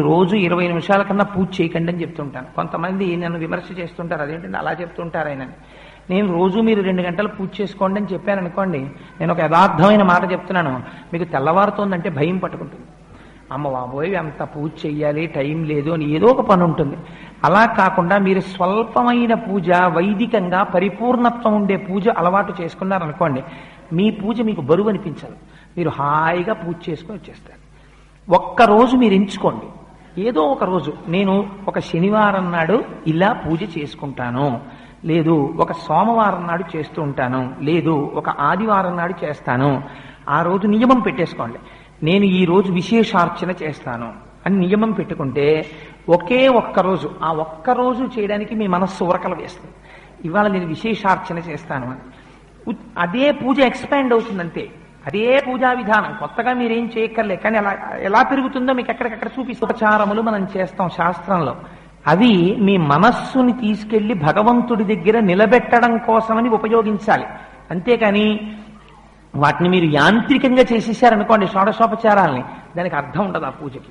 రోజు ఇరవై నిమిషాల కన్నా పూజ చేయకండి అని చెప్తుంటాను. కొంతమంది నన్ను విమర్శ చేస్తుంటారు. అదేంటంటే అలా చెప్తుంటారు ఆయన నేను రోజు మీరు రెండు గంటలు పూజ చేసుకోండి అని చెప్పాను అనుకోండి నేను ఒక యథార్థమైన మాట చెప్తున్నాను. మీకు తెల్లవారుతోందంటే భయం పట్టుకుంటుంది. అమ్మ బాబోయ్ అంత పూజ చెయ్యాలి టైం లేదు అని ఏదో ఒక పని ఉంటుంది. అలా కాకుండా మీరు స్వల్పమైన పూజ వైదికంగా పరిపూర్ణత్వం ఉండే పూజ అలవాటు చేసుకున్నారనుకోండి మీ పూజ మీకు బరువు అనిపించదు. మీరు హాయిగా పూజ చేసుకొని వచ్చేస్తారు. ఒక్కరోజు మీరు ఎంచుకోండి. ఏదో ఒక రోజు నేను ఒక శనివారం నాడు ఇలా పూజ చేసుకుంటాను. లేదు ఒక సోమవారం నాడు చేస్తూ ఉంటాను. లేదు ఒక ఆదివారం నాడు చేస్తాను. ఆ రోజు నియమం పెట్టేసుకోండి. నేను ఈ రోజు విశేషార్చన చేస్తాను అని నియమం పెట్టుకుంటే ఒకే ఒక్క రోజు ఆ ఒక్క రోజు చేయడానికి మీ మనస్సు ఉరకలు వేస్తుంది. ఇవాళ నేను విశేషార్చన చేస్తాను అని. అదే పూజ ఎక్స్పాండ్ అవుతుంది అంతే అదే పూజా విధానం. కొత్తగా మీరేం చేయక్కర్లే. కానీ అలా ఎలా పెరుగుతుందో మీకు ఎక్కడికక్కడ చూపిస్తూ ఉపచారములు మనం చేస్తాం శాస్త్రంలో. అవి మీ మనస్సుని తీసుకెళ్ళి భగవంతుడి దగ్గర నిలబెట్టడం కోసమని ఉపయోగించాలి. అంతేకాని వాటిని మీరు యాంత్రికంగా చేసేసారనుకోండి షోడశోపచారాలని. దానికి అర్థం ఉండదు ఆ పూజకి.